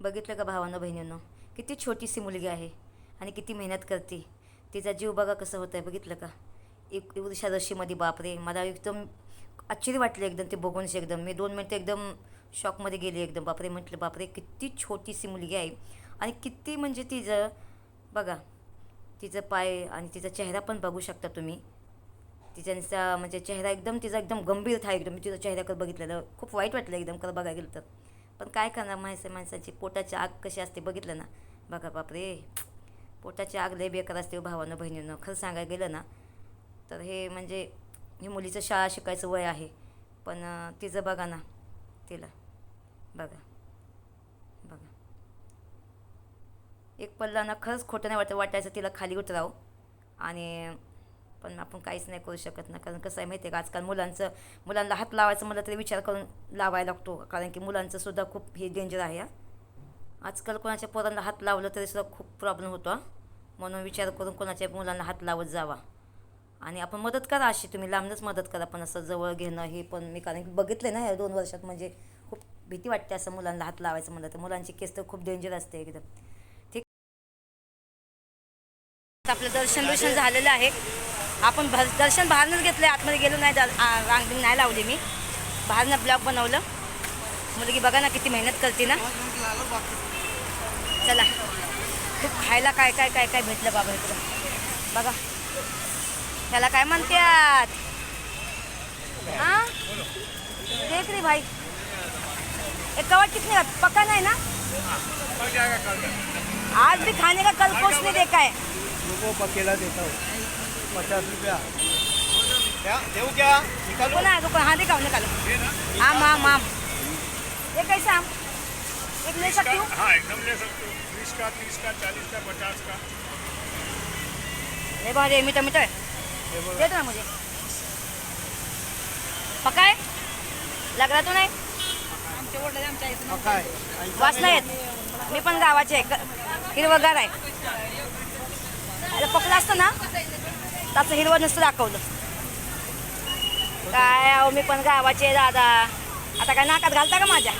बघितलं का भावानं बहिणीनं? किती छोटीशी मुलगी आहे आणि किती मेहनत करते. तिचा जीव बघा कसं होत आहे बघितलं का? एक वृषादशीमध्ये बापरे! मला एकदम आश्चर्य वाटलं एकदम ते बघूनच एकदम. मी दोन मिनटं एकदम शॉकमध्ये गेले एकदम. बापरे! म्हटलं बापरे! किती छोटीशी मुलगी आहे. आणि किती म्हणजे तिचं बघा तिचं पाय आणि तिचा चेहरा पण बघू शकता तुम्ही. तिचा म्हणजे चेहरा एकदम तिचा एकदम गंभीर था एकदम. मी तिचा चेहऱ्याकडे बघितलेलं. खूप वाईट वाटलं एकदम खरं बघायला गेलं तर. पण काय करणार माणसं माणसाची? पोटाची आग कशी असते बघितलं ना? बघा बापरे. पोटाची आग लय बेकार असते हो भावानं बहिणीनं. खरं सांगायला गेलं ना तर हे म्हणजे हे मुलीचं शाळा शिकायचं वय आहे. पण तिचं बघा ना तिला. बघा. बघा. एक पल्ला ना खरंच खोटं नाही वाटत वाटायचं तिला खाली उतरावं. आणि पण आपण काहीच नाही करू शकत ना. कारण कसं आहे माहिती आहे का आजकाल मुलांचं मुलांना हात लावायचं म्हटलं तरी विचार करून लावायला लागतो. कारण की मुलांचं सुद्धा खूप हे डेंजर आहे आजकाल कोणाच्या पोरांना हात लावलं तरी सुद्धा खूप प्रॉब्लेम होतो म्हणून विचार करून कोणाच्या मुलांना हात लावत जावा. आणि आपण मदत करा अशी तुम्ही लांबनच मदत करा. पण असं जवळ घेणं हे पण मी कारण की बघितलं ना या दोन वर्षात म्हणजे खूप भीती वाटते असं मुलांना हात लावायचं म्हणलं तर. मुलांची केस तर खूप डेंजर असते एकदम. ठीक. आपलं दर्शन दर्शन झालेलं आहे. आपण भर दर्शन बाहेरनंच घेतलं आतमध्ये गेलो नाही दर- नाही लावली मी. बाहेरनं ब्लॉग बनवलं. मुलगी बघा ना किती मेहनत करते ना. चला. खूप खायला काय काय काय काय भेटलं बाबा इकडं. बघा. त्याला काय म्हणतात? हा देख रे भाई. एक कवर कितने का? पक्का नाही ना? आज भी खाने का कल कुछ नहीं देखा है देता हूँ. पचास रुपया. क्या देऊ क्या? निकालो? रुको ना रुको हाँ दिखाओ निकालो. आम आम आम. ये कैसा आम? एक ले सकती हूँ? हाँ एकदम ले सकते हो. बीस का तीस का चालीस का पचास का. है दे दो ना मुझे. पक्का है लग रहा तो नाही येत मी पण गावाचे हिरवंगार आहे. अरे पकडलं असतं ना? त्याचं हिरवं नसतं दाखवलं. काय अहो मी पण गावाचे दादा. आता काय नाकात घालता का माझ्या?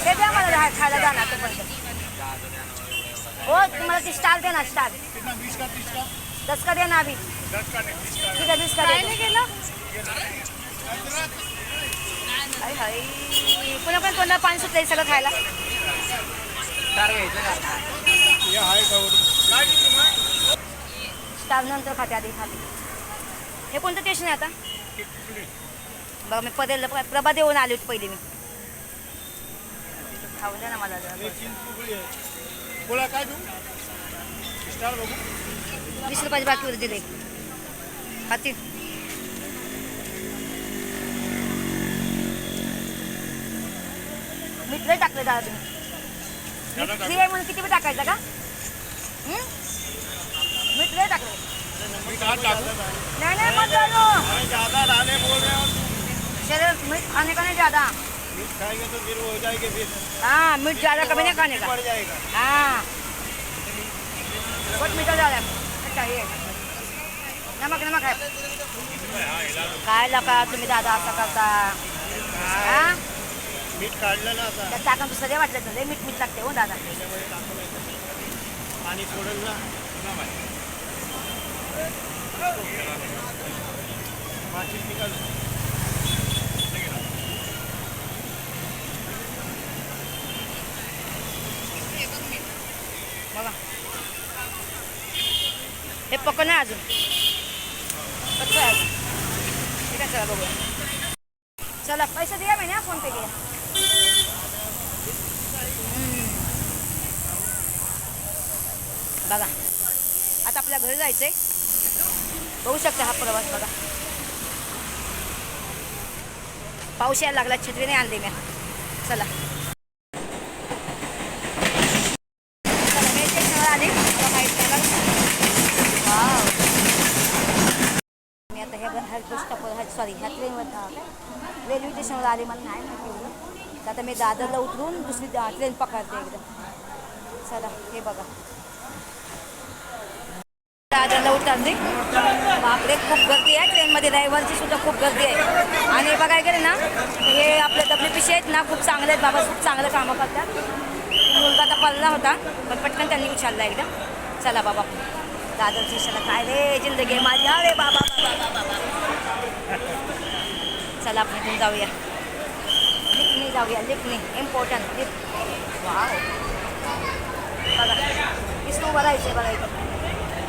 ते द्या मला खायला जाणार हो तुम्हाला ती स्टार दे ना दस का दे ना अभी ठीक आहे बीस का दे गेलं? पुन्हा पण कोणाला पाणी सुटलंय सगळं खायला? स्टार नंतर खाते आधी खाते. हे कोणतं स्टेशन आहे आता? बघा मी पदेल प्रभा देऊन आली होती पहिली मी. खाऊ द्या ना मला बोला काय वीस रुपयाची बाकीवर दिले खाती. मीठ टाकलं दादा तुम्ही. मीठ आहे म्हणून किती बी टाकायचं का? मीठ लय टाकलं नाही कहाँ मत डालो शरीर मीठ खाने का नहीं ज़्यादा मीठ खाएंगे तो फिर हो जाएंगे फिर हाँ मीठ ज़्यादा कभी नहीं खाने का? हाँ. बहुत मीठा ज़्यादा चाहिए नमक नमक है काय लका तुम्ही दादा असं करता? हा? मीठ काढलं ना आता. त्यात टाकून दुसरं वाटलं तर मीठ मीठ लागते हो दादा. त्याच्यामध्ये टाकून येतं. पाणी सोडेल ना बघा. हे पकड नाही अजून. कच्चं आहे अजून. ठीक आहे चला बघूया. चला पैसे द्या ना फोन पे घ्या बघा. आता आपल्या घरी जायचंय. बघू शकता हा प्रवास बघा. पाऊस यायला लागला छत्री नाही आणली मी. चला. चला मी स्टेशनवर आले. मी आता ह्या ह्या सॉरी ह्या ट्रेनवर रेल्वे स्टेशनवर आले मला नाही माहिती. आता मी दादरला उतरून दुसरी ट्रेन पकडते एकदम चला हे बघा. दादरला उतरली बापरे खूप गर्दी आहे ट्रेनमध्ये ड्रायव्हरची सुद्धा खूप गर्दी आहे. आणि बघा गेलं ना हे आपले डब्ल्यू पी सी आहेत ना खूप चांगले आहेत बाबा खूप चांगलं कामं करतात. मुलगा आता पडला होता पण पटकन त्यांनी उचलला एकदम चला बाबा दादरची चला काय रे जिंदगी आहे माझी. बाबा बाबा बाबा बाबा. चला आपण इथून जाऊया. लिफ्टने जाऊया लिफ्टने इम्पॉर्टंट लिफ्ट. वाव बघा विष्णू भरायचे बघा इथं.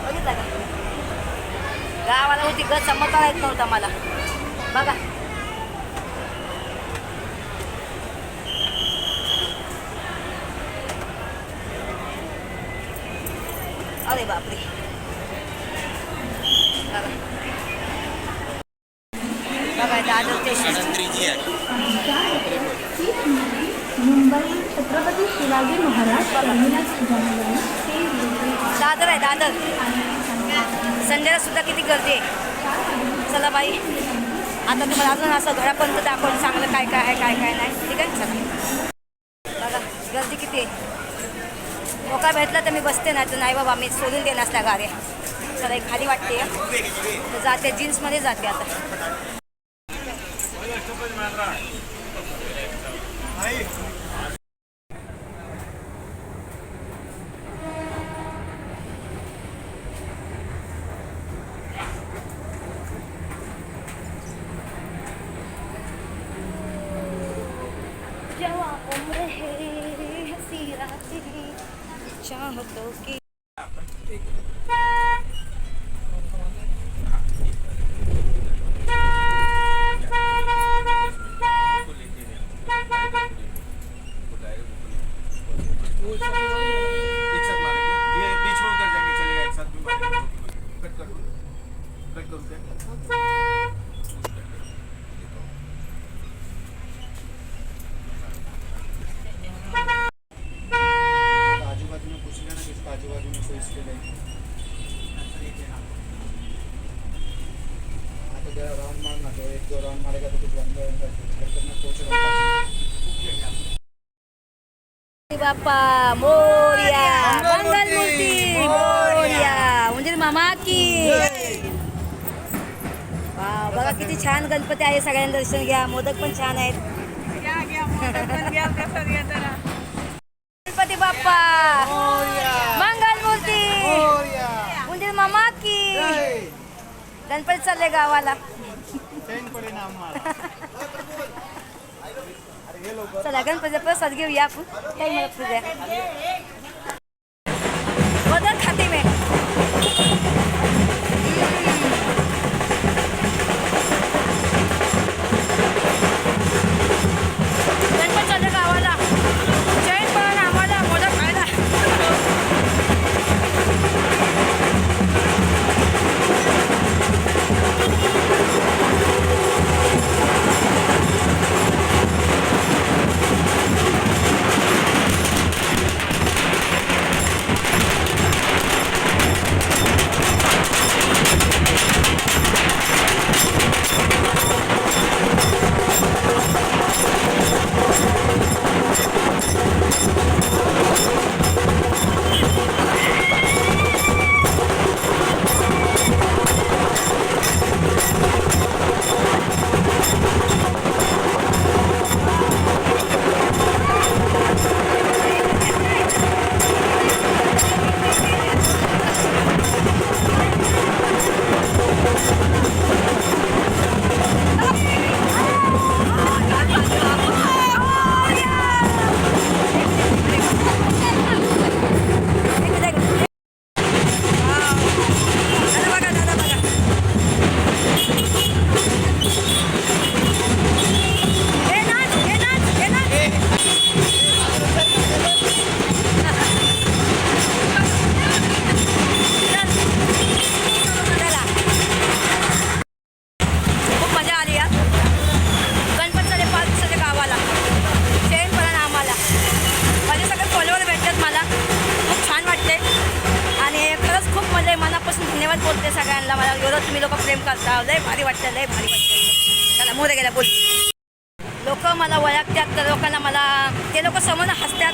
बघितलं का? गावाला होती ग चमत्कार येत नव्हता मला. बघा. अरे बापरे बघा बघा Dadar station Mumbai Chhatrapati Shivaji Maharaj terminus junction Dadar आहे दादर. संडेला सुद्धा किती गर्दी आहे. चला बाई. आता तुम्हाला अजून असं घरापर्यंत दाखवून चांगलं काय काय आहे काय काय नाही. ठीक आहे? चला. बघा गर्दी किती आहे. मोका भेटला तर मी बसते ना तर नाही बाबा मी सोडून देणार त्या गाड्या. चला एक खाली वाटते. तर जाते जीन्समध्ये जाते आता. भी मारेंगे। कट कर दो। कट करूँ क्या आजू बाजू में पूछ लेना किसका आजू बाजू में कोई स्किल है हाँ तो जरा राउंड मारना तो एक दो राउंड मारेगा तो कुछ बंद होगा फिर करना कोच राउंड बाप्पा मोर्या मंगल मूर्ती मोर्या म्हणजे मामा की बघा किती छान गणपती आहे सगळ्यांना दर्शन घ्या. मोदक पण छान आहेत. गणपती बाप्पा. मंगल मूर्ती. म्हणजे मामा की. गणपती चालले गावाला. चला गणपतीचा प्रसाद घेऊया आपण. काही मला पूजा बदल खाते मी. बोलते सगळ्यांना मला एवढं तुम्ही लोक प्रेम करता. लय भारी वाटतं लय भारी वाटतं त्याला मोरे गेला बोल. लोक मला ओळखतात तर लोकांना मला ते लोक समोर हसतात.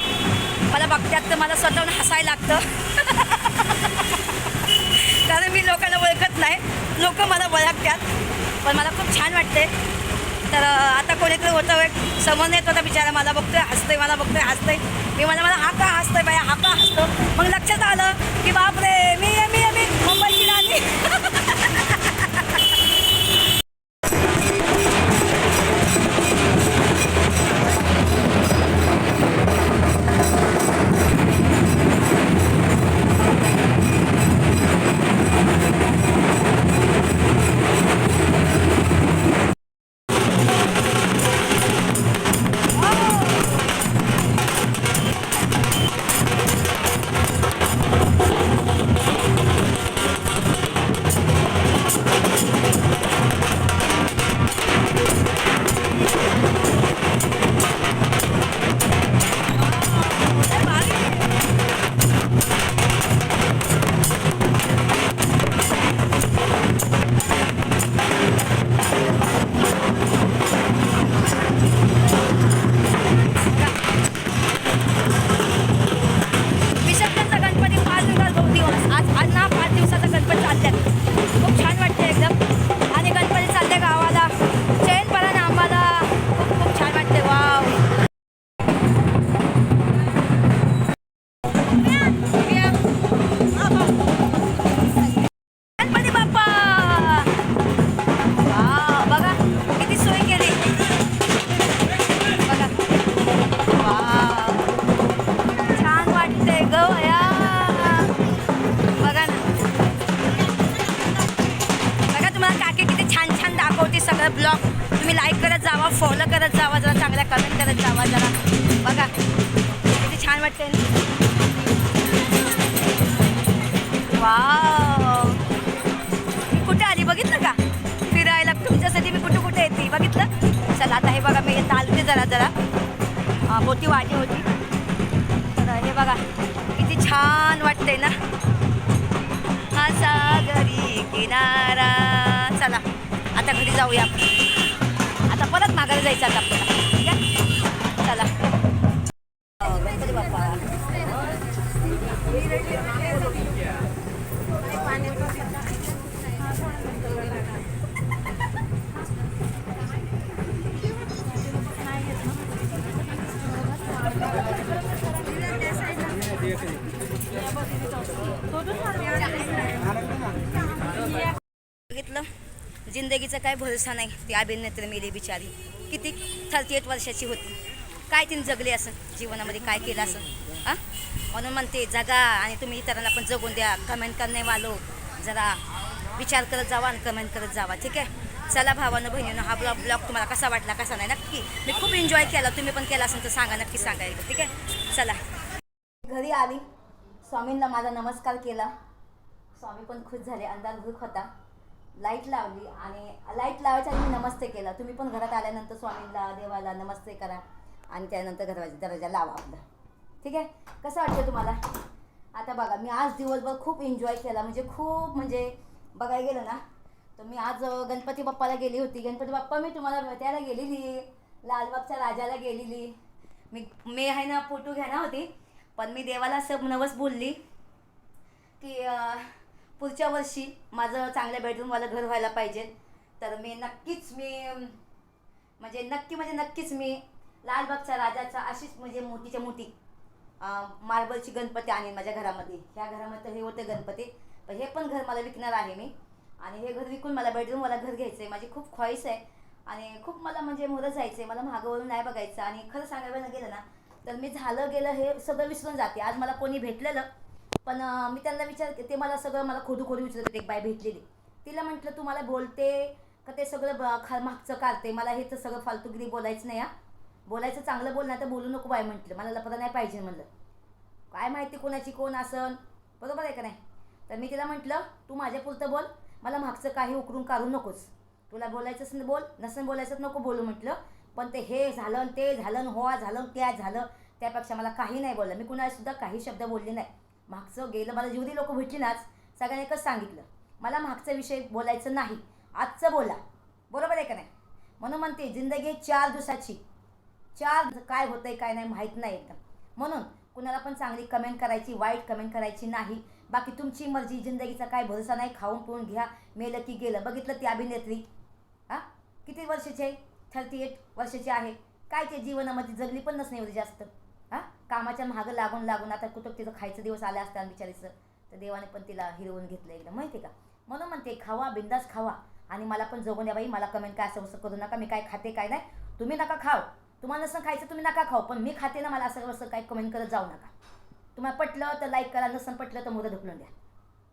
मला बघतात तर मला स्वतःहून हसायला लागतं. कारण मी लोकांना ओळखत नाही. लोक मला ओळखतात पण मला खूप छान वाटते तर आता कोणीतरी होतं समोर येत होता बिचारा मला बघतोय हसतोय मला बघतोय हसतोय. मी मला मला हा का हसतोय बाया हा का हसतो? मग लक्षात आलं माझा ब्लॉग. तुम्ही लाईक करत जावा फॉलो करत जावा जरा चांगल्या कमेंट करत जावा जरा. बघा किती छान वाटते वा मी कुठे आली बघितलं का? फिरायला. तुमच्यासाठी मी कुठे कुठे येते बघितलं? चला आता हे बघा मी चालते जरा जरा. मोठी वाटी होती. तर हे बघा किती छान वाटते ना. हा सागरी किनारा. चला. आता घरी जाऊया आपण. आता परत मागायला जायचं आता आपल्याला. काय भरोसा नाही ती अभिनेत्री मेली बिचारी. किती थर्टी एट वर्षाची होती. काय तिने जगली असं? जीवनामध्ये काय केलं असं? हां? म्हणून म्हणते जगा आणि तुम्ही इतरांना पण जगून द्या. कमेंट करणे वालो. जरा विचार करत जावा आणि कमेंट करत जावा. ठीक आहे? चला भावानं बहिणीनं हा ब्लॉग ब्लॉग तुम्हाला कसा वाटला कसा नाही? नक्की. मी खूप एन्जॉय केला. तुम्ही पण केला असेल तर सांगा नक्की सांगा एकदा. ठीक आहे? चला. घरी आली. स्वामींना माझा नमस्कार केला. स्वामी पण खुश झाले. अंदाज होता. लाइट लावली आणि लाइट लावायच्या आधी मी नमस्ते केला. तुम्ही पण घरात आल्यानंतर स्वामींना देवाला नमस्ते करा आणि त्यानंतर दरवाजा दरवाजा लावा आपला. ठीक आहे? कसं वाटतं तुम्हाला? आता बघा मी आज दिवसभर खूप एन्जॉय केला. म्हणजे खूप म्हणजे बघायला गेलं ना तर मी आज गणपती बाप्पाला गेली होती. गणपती बाप्पा मी तुम्हाला त्याला गेलेली. लालबागच्या राजाला गेलेली. मी मी आहे ना फोटो घेणार होती. पण मी देवाला असं नवस बोलली की पुढच्या वर्षी माझं चांगल्या बेडरूमवालं घर व्हायला पाहिजे. तर मी नक्कीच मी म्हणजे नक्की म्हणजे नक्कीच मी लालबागच्या राजाचा अशीच म्हणजे मोठीच्या मोठी मार्बलची गणपती आणेन माझ्या घरामध्ये. ह्या घरामध्ये हे होते गणपती. पण हे पण घर मला विकणार आहे मी. आणि हे घर विकून मला बेडरूमवाला घर घ्यायचं आहे माझी खूप ख्वाहिश आहे. आणि खूप मला म्हणजे मोरं जायचं आहे मला मागवरून नाही बघायचं. आणि खरं सांगायला गेलं ना तर मी झालं गेलं हे सगळं विसरून जाते. आज मला कोणी भेटलेलं पण मी त्यांना विचार ते मला सगळं मला खोडू खोदू विचारत होते, एक बाय भेटलेली. तिला म्हटलं तू मला बोलते का ते सगळं ब- खा मागचं काढते? मला हे तर सगळं फालतूगिरी बोलायचं नाही हा? बोलायचं चांगलं बोल नाही तर बोलू नको बाय म्हटलं. मला लपदा नाही पाहिजे म्हणलं. काय माहिती कोणाची कोण असन? बरोबर आहे का नाही? तर मी तिला म्हटलं तू माझ्या पुरतं बोल. मला मागचं काही उकरून काढू नकोस. तुला बोलायचं असेल बोल. नसेल बोलायचं नको बोलू म्हटलं. पण ते हे झालं आणि ते झालं हो झालं त्या झालं. त्यापेक्षा मला काही नाही बोललं. मी कुणालासुद्धा काही शब्द बोलले नाही. मागचं गेलं मला जेवढी लोक भेटली नाच सगळ्यांनी एकच सांगितलं. मला मागचा विषय बोलायचं नाही आजचं बोला. बरोबर आहे का नाही? म्हणून म्हणते जिंदगी चार दिवसाची. चार काय होतंय काय नाही माहीत नाही एकदम. म्हणून कुणाला पण चांगली कमेंट करायची वाईट कमेंट करायची नाही. बाकी तुमची मर्जी जिंदगीचा काय भरोसा नाही खाऊन पिऊन घ्या मेलं की गेलं. बघितलं ती अभिनेत्री. हां? किती वर्षाची आहे? थर्टी एट वर्षाची आहे. काय ते जीवनामध्ये जगली पण नसणे एवढी जास्त. कामाच्या मागं लागून लागून आता कुठं तिचं खायचं दिवस आले असतात बिचारीचं तर देवाने पण तिला हिरवून घेतलं एकदम माहिती आहे का? म्हणून म्हणते खावा बिंदास खावा. आणि मला पण जगून द्या बाई मला कमेंट काय असं असं करू नका मी काय खाते काय नाही. तुम्ही नका खाव तुम्हाला नसं खायचं तुम्ही नका खाऊ. पण मी खाते ना मला असं असं काही कमेंट करत जाऊ नका. तुम्हाला पटलं तर लाईक करा नसन पटलं तर मुलं ढकलून द्या.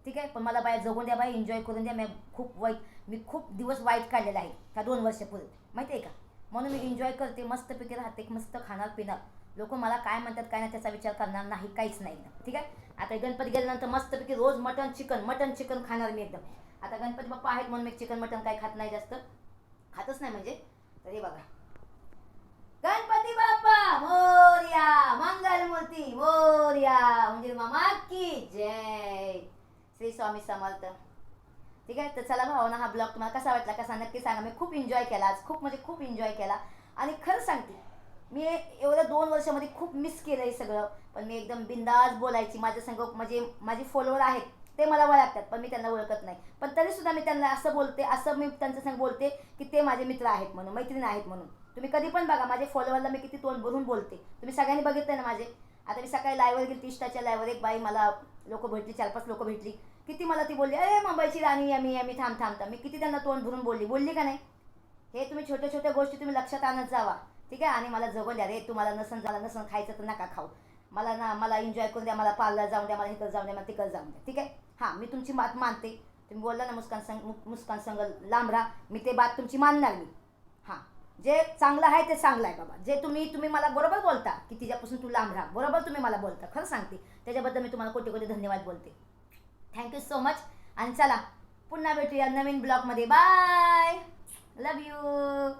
ठीक आहे? पण मला बाहेर जगून द्या बाई एन्जॉय करून द्या. मी खूप वाईट मी खूप दिवस वाईट काढलेला आहे ह्या दोन वर्षापूर्वी. माहिती आहे का? म्हणून मी एन्जॉय करते मस्तपैकी राहते मस्त खाणार पिणार लोक मला काय म्हणतात काय नाही त्याचा विचार करणार नाही काहीच नाही. एकदम ठीक आहे? आता गणपती गेल्यानंतर मस्तपैकी रोज मटन चिकन मटन चिकन खाणार मी एकदम. आता गणपती बाप्पा आहेत म्हणून मी चिकन मटन काही खात नाही जास्त. खातच नाही म्हणजे. तर हे बघा. गणपती बाप्पा मोर्या मंगलमूर्ती मोर्या. म्हणजे मामा की जय. श्री स्वामी समर्थ. ठीक आहे? तर चला भावना हा ब्लॉग तुम्हाला कसा वाटला कसा नक्की सांगा. मी खूप एन्जॉय केला आज. खूप म्हणजे खूप एन्जॉय केला. आणि खरं सांगते मी एवढ्या दोन वर्षामध्ये खूप मिस केलं हे सगळं. पण मी एकदम बिंदास बोलायची. माझ्या संग म्हणजे माझे फॉलोअर आहेत ते मला ओळखतात पण मी त्यांना ओळखत नाही. पण तरीसुद्धा मी त्यांना असं बोलते असं मी त्यांच्या संग बोलते की ते माझे मित्र आहेत म्हणून मैत्रीण आहेत म्हणून. तुम्ही कधी पण बघा माझे फॉलोअरला मी किती तोंड भरून बोलते. तुम्ही सगळ्यांनी बघितलं ना माझे? आता मी सकाळी लाईव्हवर गेली इष्टाच्या लाईव्हवर एक बाई मला लोक भेटली चार पाच लोक भेटली. किती मला ती बोलली अरे मुंबईची राणी आम्ही आम्ही थांब थांब थांब. मी किती त्यांना तोंड भरून बोलली. बोलली का नाही? हे तुम्ही छोट्या छोट्या गोष्टी तुम्ही लक्षात आणत जावा. ठीक आहे? आणि मला जगून द्या रे. तुम्हाला नसन झाला नसन खायचं तर नका खाऊ. मला ना मला एन्जॉय करून द्या मला पार्लर जाऊन द्या मला इकडं जाऊन द्या मला तिकडं जाऊन द्या. ठीक आहे? हां मी तुमची बात मानते. तुम्ही बोलला ना मुस्कान संग मुस्कान संग लांब राहा. मी ते बात तुमची मानणार मी हां. जे चांगलं आहे ते चांगलं आहे बाबा. जे तुम्ही तुम्ही मला बरोबर बोलता की तिच्यापासून तू लांब राहा. बरोबर तुम्ही मला बोलता. खरं सांगते. त्याच्याबद्दल मी तुम्हाला कोटी कोटी धन्यवाद बोलते. थँक्यू सो मच आणि चला पुन्हा भेटूया नवीन ब्लॉगमध्ये. Bye love you